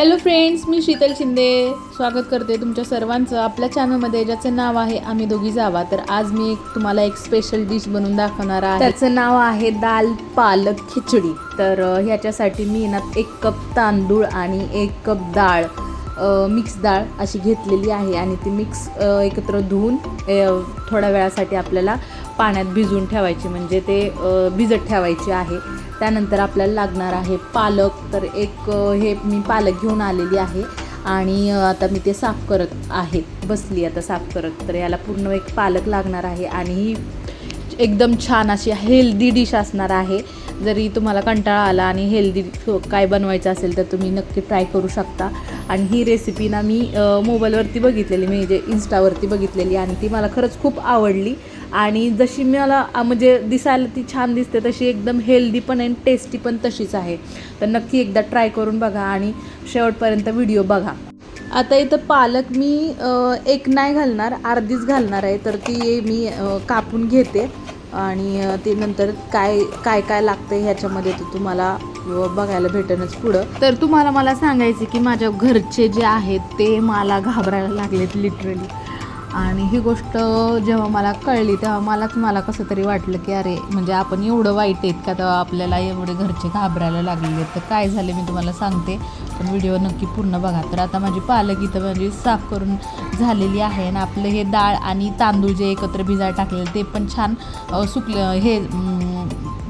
Hello friends मी शीतल शिंदे. स्वागत करते तुमच्या सर्वांचं आपल्या चॅनलमध्ये ज्याचं नाव आहे आम्ही दोघी जावा. तर आज मी एक तुम्हाला एक स्पेशल डिश बनवून दाखवणार आहे. त्याचं नाव आहे दाल पालक खिचडी. तर ह्याच्यासाठी मी ना एक कप तांदूळ आणि एक कप डाळ मिक्स डाळ अशी घेतलेली आहे. आणि ती मिक्स एकत्र धुवून थोड्या वेळासाठी आपल्याला पाण्यात भिजवून ठेवायची. म्हणजे ते भिजत ठेवायची आहे. त्यानंतर आपल्याला लागणार आहे पालक. तर एक हे मी पालक घेऊन आलेली आहे आणि आता मी ते साफ करत आहे. बसली आता साफ करत. तर याला पूर्ण एक पालक लागणार आहे आणि ही एकदम छान अशी हेल्दी डिश असणार आहे. जरी तुम्हाला कंटाळा आला आणि हेल्दी काय बनवायचं असेल तर तुम्ही नक्की ट्राय करू शकता. आणि ही रेसिपी ना मी मोबाईलवरती बघितलेली मी जे बघितलेली आणि ती मला खरंच खूप आवडली. आणि जशी मला म्हणजे दिसायला ती छान दिसते तशी एकदम हेल्दी पण आणि टेस्टी पण तशीच आहे. तर नक्की एकदा ट्राय करून बघा आणि शेवटपर्यंत व्हिडिओ बघा. आता इथं पालक मी एक नाही घालणार अर्धीच घालणार आहे तर ती मी कापून घेते. आणि ते नंतर काय काय काय लागतं ह्याच्यामध्ये ते तुम्हाला बघायला भेटणच पुढं. तर तुम्हाला मला सांगायचं की माझ्या घरचे जे आहेत ते मला घाबरायला लागलेत लिटरली आणि ही गोष्ट जेव्हा मला कळली तेव्हा मलाच मला कसं तरी वाटलं की अरे म्हणजे आपण एवढं वाईट आहेत का? तेव्हा आपल्याला एवढे घरचे घाबरायला लागलेले तर काय झाले मी तुम्हाला सांगते. पण व्हिडिओ नक्की पूर्ण बघा. तर आता माझी पालक इथं म्हणजे साफ करून झालेली आहे आणि आपलं हे डाळ आणि तांदूळ जे एकत्र भिजायला टाकलेले ते पण छान सुकलं हे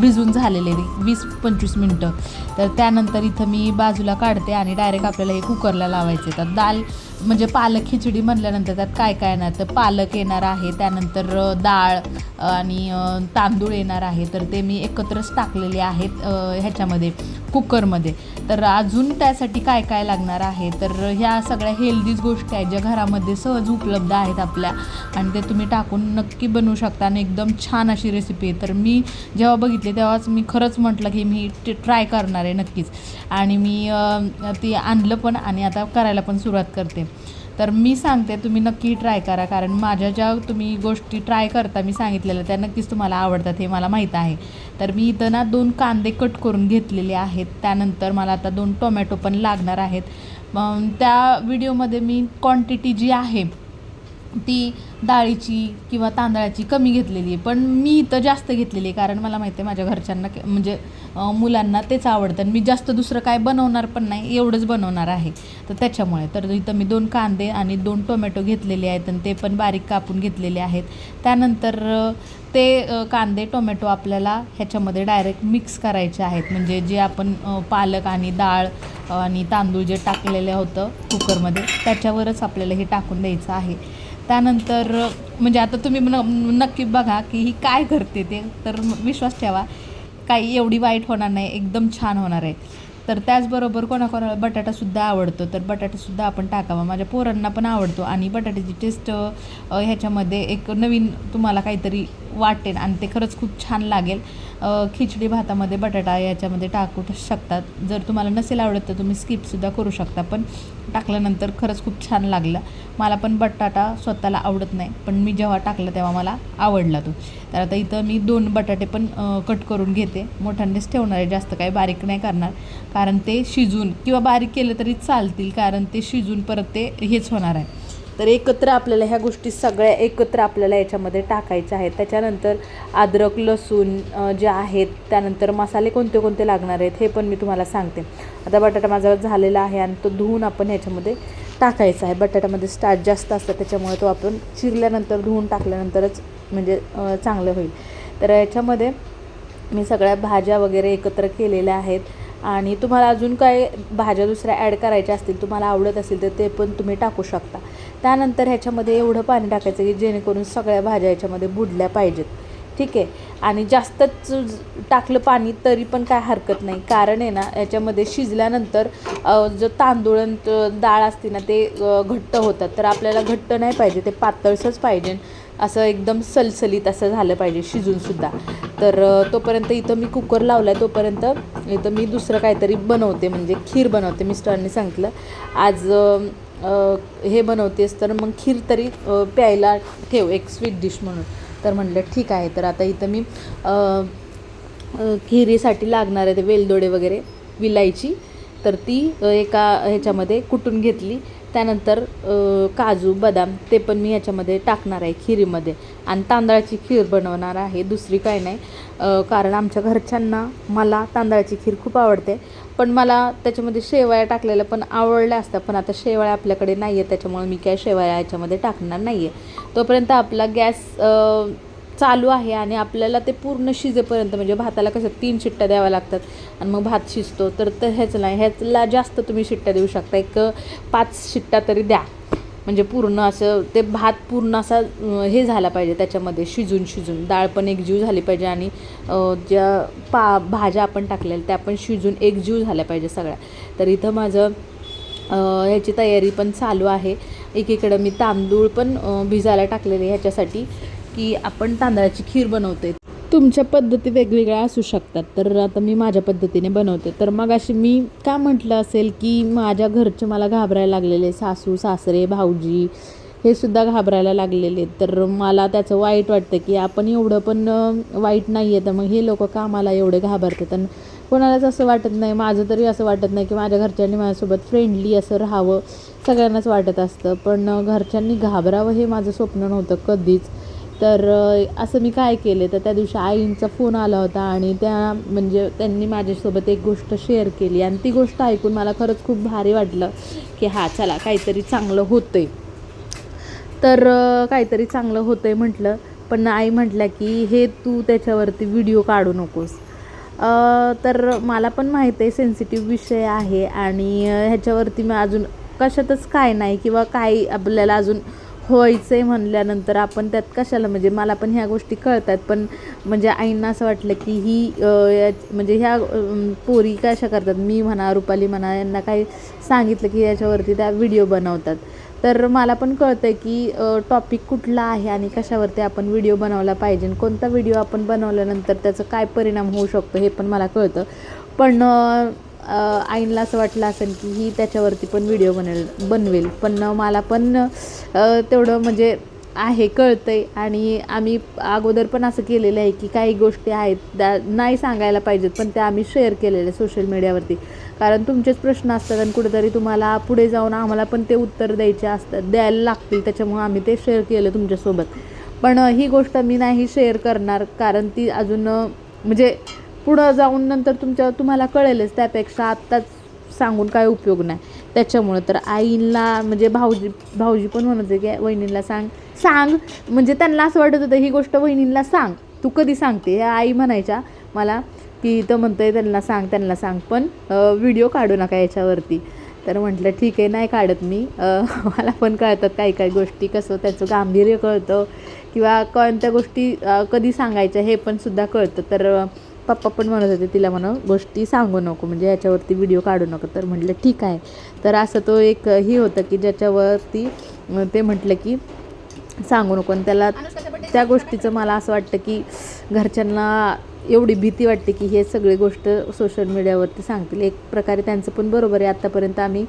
भिजून झालेले वीस पंचवीस मिनटं. तर त्यानंतर इथं मी बाजूला काढते आणि डायरेक्ट आपल्याला हे कुकरला लावायचे तर दाल म्हणजे पालक खिचडी म्हणल्यानंतर त्यात काय काय येणार? तर पालक येणार आहे त्यानंतर डाळ आणि तांदूळ येणार आहे. तर ते मी एकत्रच टाकलेले आहेत ह्याच्यामध्ये कुकरमध्ये. तर अजून त्यासाठी काय काय लागणार आहे? तर ह्या सगळ्या हेल्दीच गोष्टी आहेत ज्या घरामध्ये सहज उपलब्ध आहेत आपल्या. आणि ते तुम्ही टाकून नक्की बनवू शकता आणि एकदम छान अशी रेसिपी आहे. तर मी जेव्हा बघितली तेव्हाच मी खरंच म्हटलं की मी ट्राय करणार आहे नक्कीच. आणि मी ती आणलं पण आणि आता करायला पण सुरुवात करते. तर मी सांगते तुम्ही नक्की ट्राय करा. कारण माझ्या ज्या तुम्ही गोष्टी ट्राय करता मी सांगितलेल्या त्या नक्कीच तुम्हाला आवडतात हे मला माहीत आहे. तर मी इथं ना दोन कांदे कट करून घेतलेले आहेत. त्यानंतर मला आता दोन टोमॅटो पण लागणार आहेत. मग त्या व्हिडिओमध्ये मी क्वांटिटी जी आहे ती डाळीची किंवा तांदळाची कमी घेतलेली आहे. पण मी इथं जास्त घेतलेली आहे कारण मला माहिती आहे माझ्या घरच्यांना म्हणजे मुलांना तेच आवडतं. आणि मी जास्त दुसरं काय बनवणार पण नाही एवढंच बनवणार आहे. तर त्याच्यामुळे. तर इथं मी दोन कांदे आणि दोन टोमॅटो घेतलेले आहेत आणि ते पण बारीक कापून घेतलेले आहेत. त्यानंतर ते कांदे टोमॅटो आपल्याला ह्याच्यामध्ये डायरेक्ट मिक्स करायचे आहेत. म्हणजे जे आपण पालक आणि डाळ आणि तांदूळ जे टाकलेलं होतं कुकरमध्ये त्याच्यावरच आपल्याला हे टाकून द्यायचं आहे. त्यानंतर म्हणजे आता तुम्ही न नक्की बघा की ही काय करते ते तर विश्वास ठेवा. काही एवढी वाईट होणार नाही एकदम छान होणार आहे. तर त्याचबरोबर कोणाकोणाला बटाटासुद्धा आवडतो तर बटाटासुद्धा आपण टाकावा. माझ्या पोरांना पण आवडतो आणि बटाट्याची टेस्ट ह्याच्यामध्ये एक नवीन तुम्हाला काहीतरी वाटेल आणि ते खरंच खूप छान लागेल. खिचडी भातामध्ये बटाटा याच्यामध्ये टाकू शकतात. जर तुम्हाला नसेल आवडत तर तुम्ही स्किपसुद्धा करू शकता. पण टाकल्यानंतर खरंच खूप छान लागलं. मला पण बटाटा स्वतःला आवडत नाही पण मी जेव्हा टाकलं तेव्हा मला आवडला तो. तर आता इथं मी दोन बटाटे पण कट करून घेते. मोठ्यांनीच ठेवणार आहे जास्त काही बारीक नाही करणार. कारण ते शिजून किंवा बारीक केलं तरी चालतील कारण ते शिजून परत ते हेच होणार आहे. तर एकत्र आपल्याला ह्या गोष्टी सगळ्या एकत्र आपल्याला याच्यामध्ये टाकायच्या आहेत. त्याच्यानंतर अद्रक लसूण जे आहेत त्यानंतर मसाले कोणते कोणते लागणार आहेत हे पण मी तुम्हाला सांगते. आता बटाटा माझा झालेला आहे आणि तो धुवून आपण ह्याच्यामध्ये टाकायचा आहे. बटाट्यामध्ये स्टार्च जास्त असतं त्याच्यामुळे तो आपण चिरल्यानंतर धुवून टाकल्यानंतरच म्हणजे चांगलं होईल. तर याच्यामध्ये मी सगळ्या भाज्या वगैरे एकत्र केलेल्या आहेत. आणि तुम्हाला अजून काय भाज्या दुसऱ्या ॲड करायच्या असतील तुम्हाला आवडत असेल तर ते पण तुम्ही टाकू शकता. त्यानंतर ह्याच्यामध्ये एवढं पाणी टाकायचं की जेणेकरून सगळ्या भाज्या ह्याच्यामध्ये बुडल्या पाहिजेत. ठीक आहे? आणि जास्तच टाकलं पाणी तरी पण काय हरकत नाही. कारण आहे ना याच्यामध्ये शिजल्यानंतर जो तांदूळ डाळ असते ना ते घट्ट होतात. तर आपल्याला घट्ट नाही पाहिजे ते पातळसंच पाहिजे. असं एकदम सलसलीत असं झालं पाहिजे शिजूनसुद्धा. तर तोपर्यंत इथं मी कुकर लावला आहे तोपर्यंत इथं मी दुसरं काहीतरी बनवते म्हणजे खीर बनवते मिस्टरांनी सांगितलं. आज हे बनवतेस तर मग खीर तरी प्यायला ठेव एक स्वीट डिश म्हणून. तर म्हटलं ठीक आहे. तर आता इथं मी खिरीसाठी लागणार आहे ते वेलदोडे वगैरे विलायची. तर ती एका ह्याच्यामध्ये कुटून घेतली. त्यानंतर काजू बदाम ते पण मी ह्याच्यामध्ये टाकणार आहे खिरीमध्ये. आणि तांदळाची खीर बनवणार आहे. दुसरी काय नाही. कारण आमच्या घरच्यांना मला तांदळाची खीर खूप आवडते. पण मला त्याच्यामध्ये शेवया टाकलेल्या पण आवडल्या असतात. पण आता शेवाळ्या आपल्याकडे नाही आहे त्याच्यामुळे मी काय शेवाळ्या ह्याच्यामध्ये टाकणार नाही आहे तोपर्यंत आपला गॅस चालू आहे आणि आपल्याला ते पूर्ण शिजेपर्यंत म्हणजे भाताला कसं तीन शिट्ट्या द्याव्या लागतात आणि मग भात शिजतो तर तर ह्याच नाही. ह्याचला जास्त तुम्ही शिट्ट्या देऊ शकता. एक पाच शिट्ट्या तरी द्या. म्हणजे पूर्ण असं ते भात पूर्ण असा हे झाला पाहिजे त्याच्यामध्ये शिजून शिजून. डाळ पण एकजीव झाली पाहिजे आणि ज्या पा भाज्या आपण टाकलेल्या त्या पण शिजून एकजीव झाल्या पाहिजे सगळ्या. तर इथं माझं ह्याची तयारी पण चालू आहे. एकीकडं मी तांदूळ पण भिजायला टाकलेले ह्याच्यासाठी. की आपण तांदळाची खीर बनवते तुमच्या पद्धती वेगवेगळ्या असू शकतात. तर आता मी माझ्या पद्धतीने बनवते. तर मग अशी मी का म्हटलं असेल की माझ्या घरचे मला घाबरायला लागलेले सासू सासरे भाऊजी हे सुद्धा घाबरायला लागलेले तर मला त्याचं वाईट वाटतं की आपण एवढं पण वाईट नाही आहे तर मग हे लोक का मला एवढे घाबरतात? आणि कोणालाच असं वाटत नाही. माझं तरी असं वाटत नाही की माझ्या घरच्यांनी माझ्यासोबत फ्रेंडली असं राहावं सगळ्यांनाच वाटत असतं. पण घरच्यांनी घाबरावं हे माझं स्वप्न नव्हतं कधीच. तर असं मी काय केले? तर त्या दिवशी आईंचा फोन आला होता आणि त्या म्हणजे त्यांनी माझ्यासोबत एक गोष्ट शेअर केली आणि ती गोष्ट ऐकून मला खरंच खूप भारी वाटलं की हां चला काहीतरी चांगलं होतं आहे तर काहीतरी चांगलं होतं आहे म्हटलं पण आई म्हटल्या की हे तू त्याच्यावरती व्हिडिओ काढू नकोस. तर मला पण माहीत आहे सेन्सिटिव्ह विषय आहे आणि ह्याच्यावरती मी अजून कशातच काय नाही किंवा काही आपल्याला अजून व्हायचं आहे म्हणल्यानंतर आपण त्यात कशाला म्हणजे मला पण ह्या गोष्टी कळतात पण म्हणजे आईंना असं वाटलं की ही म्हणजे ह्या पोरी कशा करतात? मी म्हणा रुपाली म्हणा यांना काही सांगितलं की याच्यावरती त्या व्हिडिओ बनवतात. तर मला पण कळतं आहे की टॉपिक कुठला आहे आणि कशावरती आपण व्हिडिओ बनवला पाहिजे आणि कोणता व्हिडिओ आपण बनवल्यानंतर त्याचं काय परिणाम होऊ शकतो हे पण मला कळतं. पण आईनला असं वाटलं असेल की ही त्याच्यावरती पण व्हिडिओ बनेल बनवेल. पण मला पण तेवढं म्हणजे आहे कळतं आहे आणि आम्ही अगोदर पण असं केलेलं आहे की काही गोष्टी आहेत त्या नाही सांगायला पाहिजेत पण त्या आम्ही शेअर केलेल्या सोशल मीडियावरती कारण तुमचेच प्रश्न असतात आणि कुठेतरी तुम्हाला पुढे जाऊन आम्हाला पण ते उत्तर द्यायचे असतात द्यायला लागतील. त्याच्यामुळं आम्ही ते शेअर केलं तुमच्यासोबत. पण ही गोष्ट मी नाही शेअर करणार कारण ती अजून म्हणजे पुढं जाऊन नंतर तुमच्या तुम्हाला कळेलच त्यापेक्षा आत्ताच सांगून काय उपयोग नाही. त्याच्यामुळं तर आईला म्हणजे भाऊजी भाऊजी पण म्हणत होते की वहिनीला सांग. सांग म्हणजे त्यांना असं वाटत होतं ही गोष्ट वहिनीला सांग. तू कधी सांगते? ह्या आई म्हणायच्या मला की तर म्हणतंय त्यांना सांग त्यांना सांग पण व्हिडिओ काढू नका याच्यावरती. तर म्हटलं ठीक आहे नाही काढत मी. मला पण कळतात काही काही गोष्टी कसं त्याचं गांभीर्य कळतं किंवा कोणत्या गोष्टी कधी सांगायच्या हे पण सुद्धा कळतं. तर पप्पा पण म्हणत होते तिला म्हणून गोष्टी सांगू नको म्हणजे याच्यावरती व्हिडिओ काढू नको. तर म्हटलं ठीक आहे. तर असं तो एक हे होतं की ज्याच्यावरती ते म्हटलं की सांगू नको. आणि त्याला त्या गोष्टीचं मला असं वाटतं की घरच्यांना एवढी भीती वाटते की हे सगळे गोष्ट सोशल मीडियावरती सांगतील. एक प्रकारे त्यांचं पण बरोबर आहे. आत्तापर्यंत आम्ही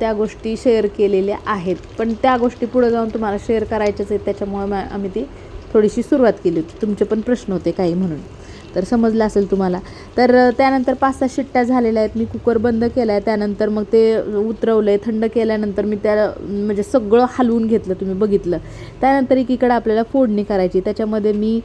त्या गोष्टी शेअर केलेल्या आहेत. पण त्या गोष्टी पुढे जाऊन तुम्हाला शेअर करायच्याच आहेत. त्याच्यामुळे आम्ही ती थोडीशी सुरुवात केली होती. तुमचे पण प्रश्न होते काही म्हणून. तर समजलं असेल तुम्हाला. तर त्यानंतर पाच सहा शिट्ट्या झालेल्या आहेत. मी कुकर बंद केला आहे त्यानंतर मग ते उतरवलं आहे थंड केल्यानंतर मी त्या म्हणजे सगळं हलवून घेतलं तुम्ही बघितलं. त्यानंतर एकीकडं आपल्याला फोडणी करायची. त्याच्यामध्ये मी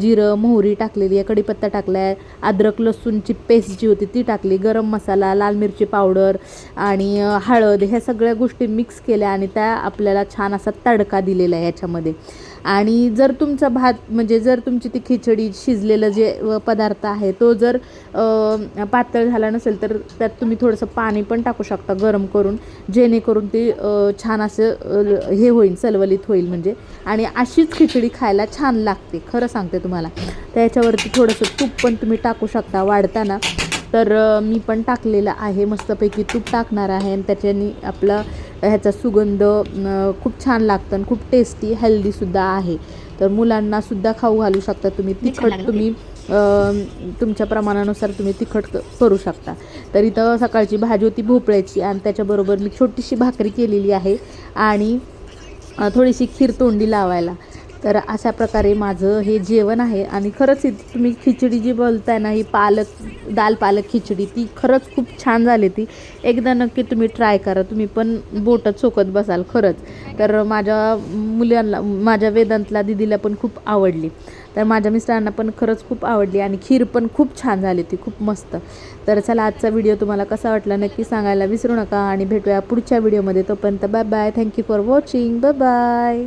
जिरं मोहरी टाकलेली आहे. कढीपत्ता टाकला आहे अद्रक लसूणची पेस्ट जी होती ती टाकली. गरम मसाला लाल मिरची पावडर आणि हळद ह्या सगळ्या गोष्टी मिक्स केल्या आणि त्या आपल्याला छान असा तडका दिलेला आहे याच्यामध्ये. आणि जर तुमचा भात म्हणजे जर तुमची ती खिचडी शिजलेलं जे पदार्थ आहे. तो जर पातळ झाला नसेल तर त्यात तुम्ही थोडंसं पाणी पण टाकू शकता गरम करून. जेणेकरून ते छान असं हे होईल सलवलीत होईल म्हणजे. आणि अशीच खिचडी खायला छान लागते खरं सांगते तुम्हाला. त्याच्यावरती थोडंसं तूप पण तुम्ही टाकू शकता वाढताना. तर मी पण टाकलेलं आहे. मस्तपैकी तूप टाकणार आहे आणि त्याच्याने आपला ह्याचा सुगंध खूप छान लागतं आणि खूप टेस्टी हेल्दीसुद्धा आहे. तर मुलांना सुद्धा खाऊ घालू शकता तुम्ही. तिखट तुम्ही तुमच्या प्रमाणानुसार तुम्ही तिखट क- करू शकता. तर इथं सकाळची भाजी होती भोपळ्याची आणि त्याच्याबरोबर मी छोटीशी भाकरी केलेली आहे. आणि थोडीशी खीर तोंडी लावायला. तर अशा प्रकारे माझं हे जेवण आहे. आणि खरंच तुम्ही खिचडी जी बोलताय ना ही पालक दाल पालक खिचडी ती खरंच खूप छान झाली ती. एकदा नक्की तुम्ही ट्राय करा. तुम्ही पण बोटं चोकत बसाल खरंच. तर माझ्या मुलांना माझ्या वेदांतला दिदीला पण खूप आवडली. तर माझ्या मिस्टरांना पण खरंच खूप आवडली आणि खीर पण खूप छान झाली ती खूप मस्त. तर चला आजचा व्हिडिओ तुम्हाला कसा वाटला नक्की सांगायला विसरू नका. आणि भेटूया पुढच्या व्हिडिओमध्ये. तोपर्यंत bye bye. Thank you for watching bye bye